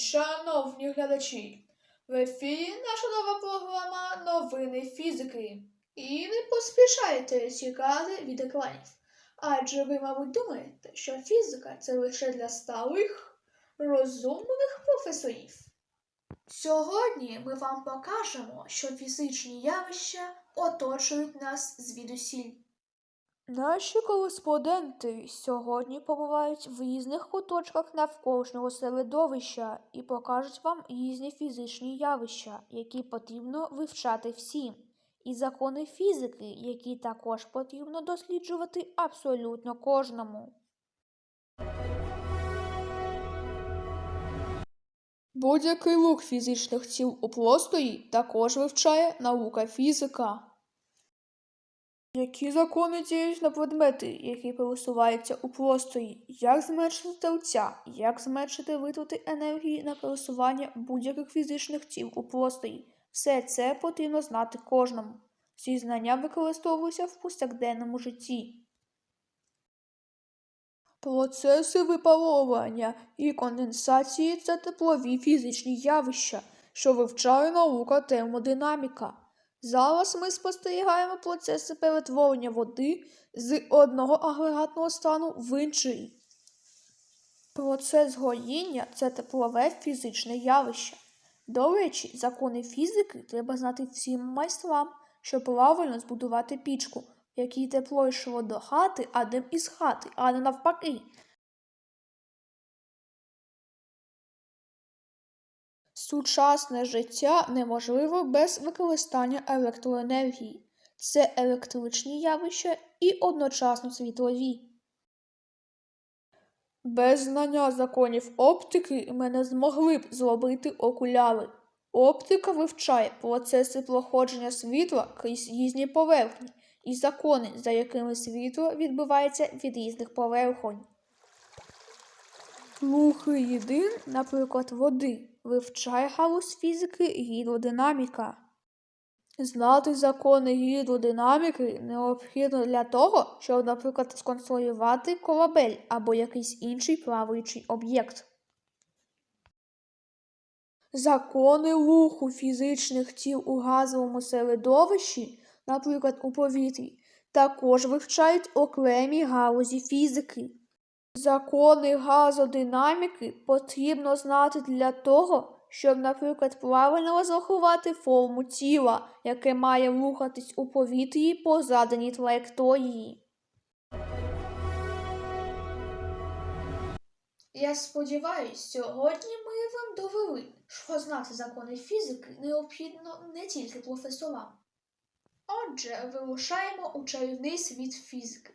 шановні глядачі! В ефірі наша нова програма Новини фізики. І не поспішайте тікати від екранів. Адже ви, мабуть, думаєте, що фізика це лише для старих, розумних професорів. Сьогодні ми вам покажемо, що фізичні явища оточують нас звідусіль. Наші кореспонденти сьогодні побувають в різних куточках навколишнього середовища і покажуть вам різні фізичні явища, які потрібно вивчати всім, і закони фізики, які також потрібно досліджувати абсолютно кожному. Будь-який рух фізичних тіл у просторі також вивчає наука фізика. Які закони діють на предмети, які пересуваються у просторі? Як зменшити тельця? Як зменшити витрати енергії на пересування будь-яких фізичних тіл у просторі? Все це потрібно знати кожному. Ці знання використовуються в повсякденному житті. Процеси випаровування і конденсації це теплові фізичні явища, що вивчає наука термодинаміка. Зараз ми спостерігаємо процеси перетворення води з одного агрегатного стану в інший. Процес горіння це теплове фізичне явище. До речі, закони фізики треба знати всім майстрам, щоб правильно збудувати пічку, в якій тепло йшло до хати, а дим із хати, а не навпаки. Сучасне життя неможливо без використання електроенергії. Це електричні явища і одночасно світлові. Без знання законів оптики ми не змогли б зробити окуляри. Оптика вивчає процеси проходження світла крізь різні поверхні і закони, за якими світло відбувається від різних поверхонь. Рухи єдин, наприклад, води, вивчає галузь фізики гідродинаміка. Знати закони гідродинаміки необхідно для того, щоб, наприклад, сконструювати корабель або якийсь інший плаваючий об'єкт. Закони руху фізичних тіл у газовому середовищі, наприклад, у повітрі, також вивчають окремі галузі фізики. Закони газодинаміки потрібно знати для того, щоб, наприклад, правильно розрахувати форму тіла, яке має рухатись у повітрі по заданій траєкторії. Я сподіваюся, сьогодні ми вам довели, що знати закони фізики необхідно не тільки професорам. Отже, вирушаємо у чарівний світ фізики.